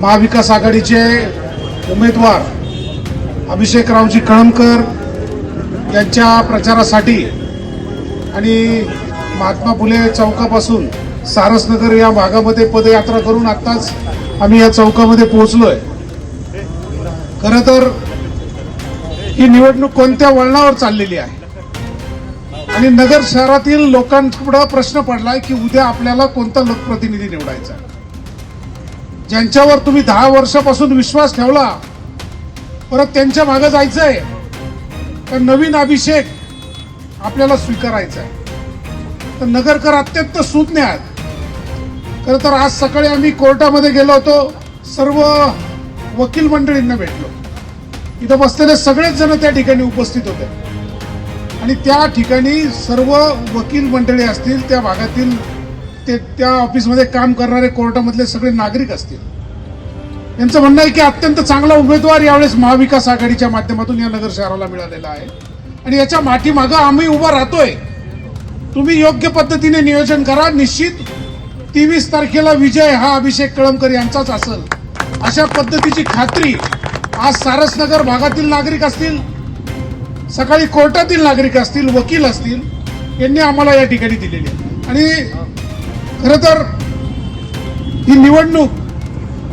महाविकास आघाडीचे उमेदवार अभिषेकरावजी कळमकर यांच्या प्रचारासाठी आणि महात्मा फुले चौकापासून सारसनगर या भागामध्ये पदयात्रा करून आत्ताच आम्ही या चौकामध्ये पोहोचलोय खरं तर ही निवडणूक कोणत्या वळणावर चाललेली आहे आणि नगर शहरातील लोकांपुढं प्रश्न पडलाय की उद्या आपल्याला कोणता लोकप्रतिनिधी निवडायचा आहे. ज्यांच्यावर तुम्ही दहा वर्षापासून विश्वास ठेवला परत त्यांच्या मागे जायचंय. तर नवीन अभिषेक आपल्याला स्वीकारायचा आहे. तर नगरकर अत्यंत सुज्ञ आहेत. खरं तर आज सकाळी आम्ही कोर्टामध्ये गेलो होतो. सर्व वकील मंडळींना भेटलो. इथं बसलेले सगळेच जण त्या ठिकाणी उपस्थित होते. आणि त्या ठिकाणी सर्व वकील मंडळी असतील त्या भागातील ते त्या ऑफिसमध्ये काम करणारे कोर्टामधले सगळे नागरिक असतील. यांचं म्हणणं आहे की अत्यंत चांगला उमेदवार यावेळेस महाविकास आघाडीच्या माध्यमातून या नगर शहराला मिळालेला आहे. आणि याच्या माठीमागं आम्ही उभा राहतोय. तुम्ही योग्य पद्धतीने नियोजन करा. निश्चित तेवीस तारखेला विजय हा अभिषेक कळमकर यांचाच असेल. अशा पद्धतीची खात्री आज सारसनगर भागातील नागरिक असतील सकाळी कोर्टातील नागरिक असतील वकील असतील यांनी आम्हाला या ठिकाणी दिलेली आहे. आणि खरं तर ही निवडणूक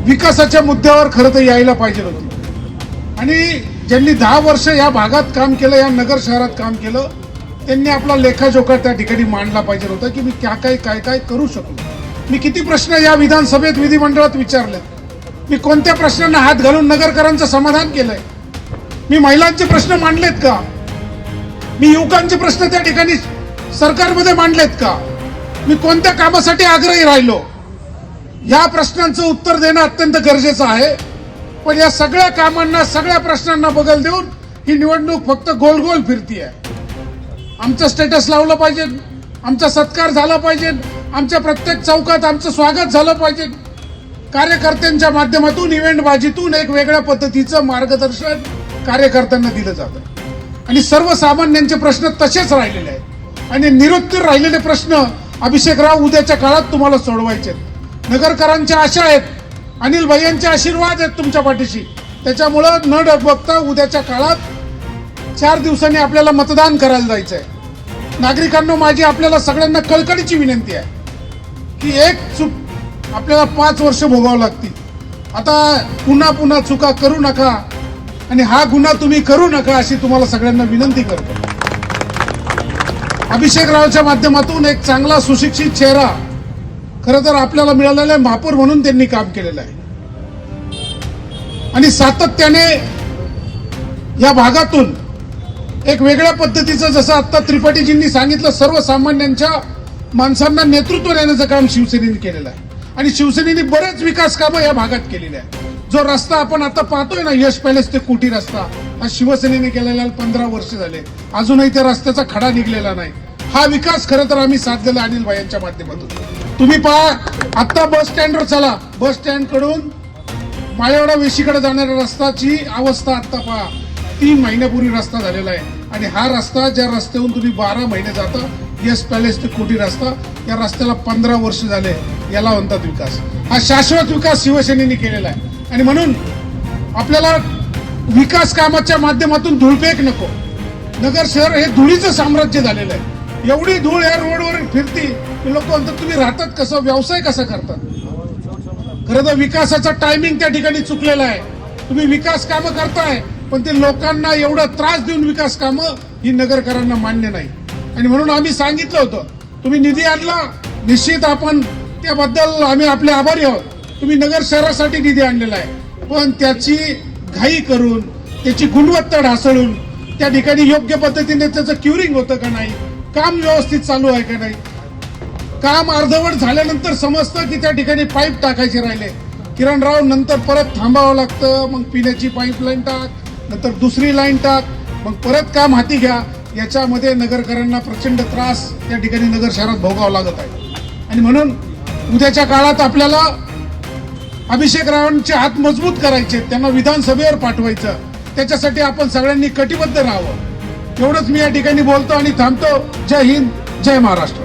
विकासाच्या मुद्द्यावर खरं तर यायला पाहिजे होती. आणि ज्यांनी दहा वर्ष या भागात काम केलं या नगर शहरात काम केलं त्यांनी आपला लेखाजोखा त्या ठिकाणी मांडला पाहिजे होता की मी क्या काय काय काय करू शकलो मी किती प्रश्न या विधानसभेत विधिमंडळात विचारले मी कोणत्या प्रश्नांना हात घालून नगरकरांचं समाधान केलंय? मी महिलांचे प्रश्न मांडलेत का? मी युवकांचे प्रश्न त्या ठिकाणी सरकारमध्ये मांडलेत का? मी कोणत्या कामासाठी आग्रही राहिलो? या प्रश्नांचं उत्तर देणं अत्यंत गरजेचं आहे. पण या सगळ्या कामांना सगळ्या प्रश्नांना बगल देऊन ही निवडणूक फक्त गोल गोल फिरतीये. आमचं स्टेटस लावलं पाहिजे. आमचा सत्कार झाला पाहिजे. आमच्या प्रत्येक चौकात आमचं स्वागत झालं पाहिजे. कार्यकर्त्यांच्या माध्यमातून इव्हेंटबाजीतून एक वेगळ्या पद्धतीचं मार्गदर्शन कार्यकर्त्यांना दिलं जातं. आणि सर्वसामान्यांचे प्रश्न तसेच राहिलेले आहेत. आणि निरुत्तर राहिलेले प्रश्न अभिषेकराव उद्याच्या काळात तुम्हाला सोडवायचे आहेत. नगरकरांच्या आशा आहेत अनिल भैयांचे आशीर्वाद आहेत तुमच्या पाठीशी. त्याच्यामुळं न बघता उद्याच्या काळात चार दिवसांनी आपल्याला मतदान करायला जायचं आहे नागरिकांना माझी आपल्याला सगळ्यांना कळकळीची विनंती आहे की एक चूक आपल्याला पाच वर्ष भोगावं लागतील. आता पुन्हा पुन्हा चुका करू नका आणि हा गुन्हा तुम्ही करू नका अशी तुम्हाला सगळ्यांना विनंती करतो. अभिषेक रावच्या माध्यमातून एक चांगला सुशिक्षित चेहरा खरं तर आपल्याला मिळालेला आहे. महापौर म्हणून त्यांनी काम केलेलं आहे. आणि सातत्याने या भागातून एक वेगळ्या पद्धतीचं जसं आत्ता त्रिपाठीजींनी सांगितलं सर्वसामान्यांच्या माणसांना नेतृत्व देण्याचं काम शिवसेनेने केलेलं आहे. आणि शिवसेनेने बरेच विकास कामं या भागात केलेली आहे जो रस्ता आपण आता पाहतोय ना यश पॅलेस ते कुटी रस्ता हा शिवसेनेने केलेला पंधरा वर्ष झाले. अजूनही त्या रस्त्याचा खडा निघलेला नाही. हा विकास खरं तर आम्ही साधलेला अनिल भाईंच्या माध्यमातून. तुम्ही पहा आता बस स्टँडवर चला. बस स्टँडकडून माळेवाडा वेशीकडे जाणाऱ्या रस्त्याची अवस्था आता पहा. तीन महिन्यापूर्वी रस्ता झालेला आहे. आणि हा रस्ता ज्या रस्त्याहून तुम्ही बारा महिने जाता यस पॅलेस ते कोटी रस्ता या रस्त्याला पंधरा वर्ष झाले याला म्हणतात विकास. हा शाश्वत विकास शिवसेनेने केलेला आहे. आणि म्हणून आपल्याला विकास कामाच्या माध्यमातून धुळपेक नको. नगर शहर हे धुळीचं साम्राज्य झालेलं आहे. एवढी धूळ या रोडवर फिरती लोक म्हणतात तुम्ही राहतात कसं? व्यवसाय कसा करतात खरं तर विकासाचा टायमिंग त्या ठिकाणी चुकलेला आहे. तुम्ही विकास कामं करताय पण ते लोकांना एवढा त्रास देऊन विकास कामं ही नगरकरांना मान्य नाही. आणि म्हणून आम्ही सांगितलं होतं तुम्ही निधी आणला निश्चित आपण त्याबद्दल आम्ही आपले आभारी आहोत. तुम्ही नगर शहरासाठी निधी आणलेला आहे. पण त्याची घाई करून त्याची गुणवत्ता ढासळून त्या ठिकाणी योग्य पद्धतीने त्याचं क्युरिंग होतं का नाही काम व्यवस्थित चालू आहे का नाही? काम अर्धवट झाल्यानंतर समजतं की त्या ठिकाणी पाईप टाकायचे राहिले. किरणराव नंतर परत थांबावं लागतं मग पिण्याची पाईपलाईन टाक नंतर दुसरी लाईन टाक मग परत काम हाती घ्या. याच्यामध्ये नगरकरांना प्रचंड त्रास त्या ठिकाणी नगर शहरात भोगावा लागत आहे. आणि म्हणून उद्याच्या काळात आपल्याला अभिषेकरावांचे हात मजबूत करायचे त्यांना विधानसभेवर पाठवायचं. त्याच्यासाठी आपण सगळ्यांनी कटिबद्ध राहावं. एवढंच मी या ठिकाणी बोलतो आणि थांबतो. जय हिंद जय महाराष्ट्र.